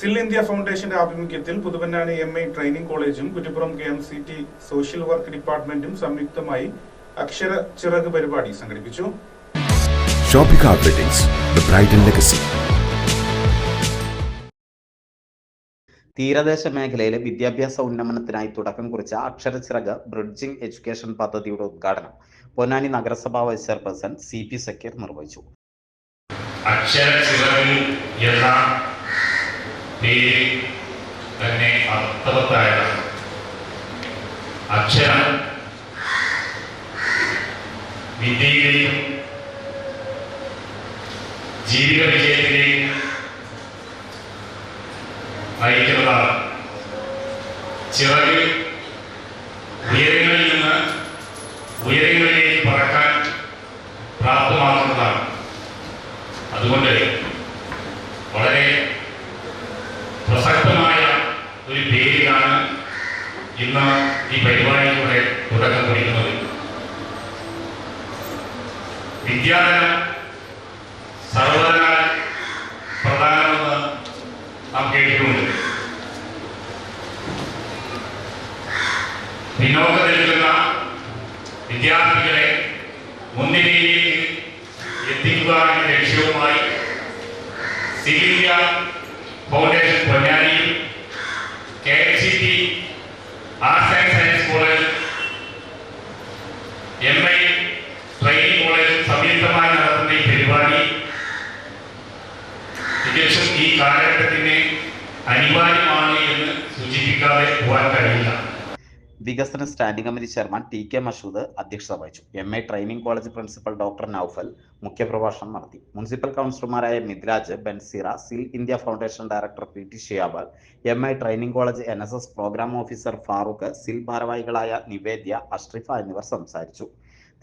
സിൽ ഇന്ത്യ ഫൗണ്ടേഷന്റെ ആഭിമുഖ്യത്തിൽ പുതുവന്നാനി എം ഐ ട്രെയിനിംഗ് കോളേജും Kuttippuram K M C T social work ഡിപ്പാർട്ട്മെന്റും സംയുക്തമായി അക്ഷര ചിറക് പരിപാടി സംഘടിപ്പിച്ചു. തീരദേശ മേഖലയിലെ വിദ്യാഭ്യാസ ഉന്നമനത്തിനായി തുടക്കം കുറിച്ച അക്ഷരച്ചിറക് ബ്രിഡ്ജിംഗ് എഡ്യൂക്കേഷൻ പദ്ധതിയുടെ ഉദ്ഘാടനം പൊന്നാനി നഗരസഭാ vice chairperson C P Sakkeer നിർവഹിച്ചു. അക്ഷരച്ചിറകിൽ എന്ന പേര് തന്നെ അർത്ഥവത്തായതാണ്. അക്ഷരം വിദ്യയിലെയും ജീവിത വിജയത്തിലെയും നയിക്കുന്നതാണ്. ചിറകിൽ ഉയരങ്ങളിൽ നിന്ന് ഉയരങ്ങളിലേക്ക് പറക്കാൻ പ്രാപ്തമാക്കുന്നതാണ്. അതുകൊണ്ട് വളരെ ഇന്ന് ഈ പരിപാടിയിലൂടെ തുടക്കം കുറിക്കുന്നത് വിദ്യാധനം സർവകലാ പ്രധാനമെന്ന് നാം കേട്ടിട്ടുണ്ട്. പിന്നോക്കം നിൽക്കുന്ന വിദ്യാർത്ഥികളെ മുൻനിരയിലേക്ക് എത്തിക്കുക എന്ന ലക്ഷ്യവുമായി civil India foundation പൊന്നാനിയും K H C T arts and science college M I training college സംയുക്തമായി നടത്തുന്ന ഈ പരിപാടി ഈ അനിവാര്യമാണ് എന്ന് സൂചിപ്പിക്കാതെ പോകാൻ കഴിയില്ല. വികസന standing committee chairman T K Mashood അധ്യക്ഷത വഹിച്ചു. M A training college principal doctor Noufal മുഖ്യപ്രഭാഷണം നടത്തി. മുനിസിപ്പൽ കൗൺസിലർമാരായ Midhraj Banseera civil India foundation director P T Shiyabal M I training college N S S programme officer Farooq civil ഭാരവാഹികളായ നിവേദ്യ അഷ്റിഫ എന്നിവർ സംസാരിച്ചു.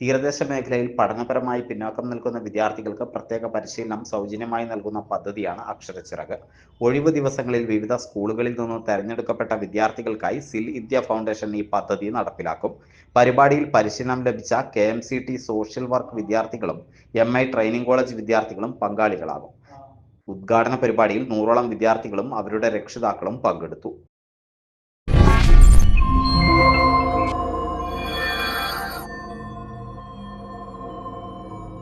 തീരദേശ മേഖലയിൽ പഠനപരമായി പിന്നോക്കം നിൽക്കുന്ന വിദ്യാർത്ഥികൾക്ക് പ്രത്യേക പരിശീലനം സൗജന്യമായി നൽകുന്ന പദ്ധതിയാണ് അക്ഷരച്ചിറക്. ഒഴിവ് ദിവസങ്ങളിൽ വിവിധ സ്കൂളുകളിൽ നിന്ന് തെരഞ്ഞെടുക്കപ്പെട്ട വിദ്യാർത്ഥികൾക്കായി സിൽ ഇന്ത്യ ഫൗണ്ടേഷൻ ഈ പദ്ധതി നടപ്പിലാക്കും. പരിപാടിയിൽ പരിശീലനം ലഭിച്ച K M C T social work വിദ്യാർത്ഥികളും എം ഐ ട്രെയിനിംഗ് കോളേജ് വിദ്യാർത്ഥികളും പങ്കാളികളാകും. ഉദ്ഘാടന പരിപാടിയിൽ നൂറോളം വിദ്യാർത്ഥികളും അവരുടെ രക്ഷിതാക്കളും പങ്കെടുത്തു.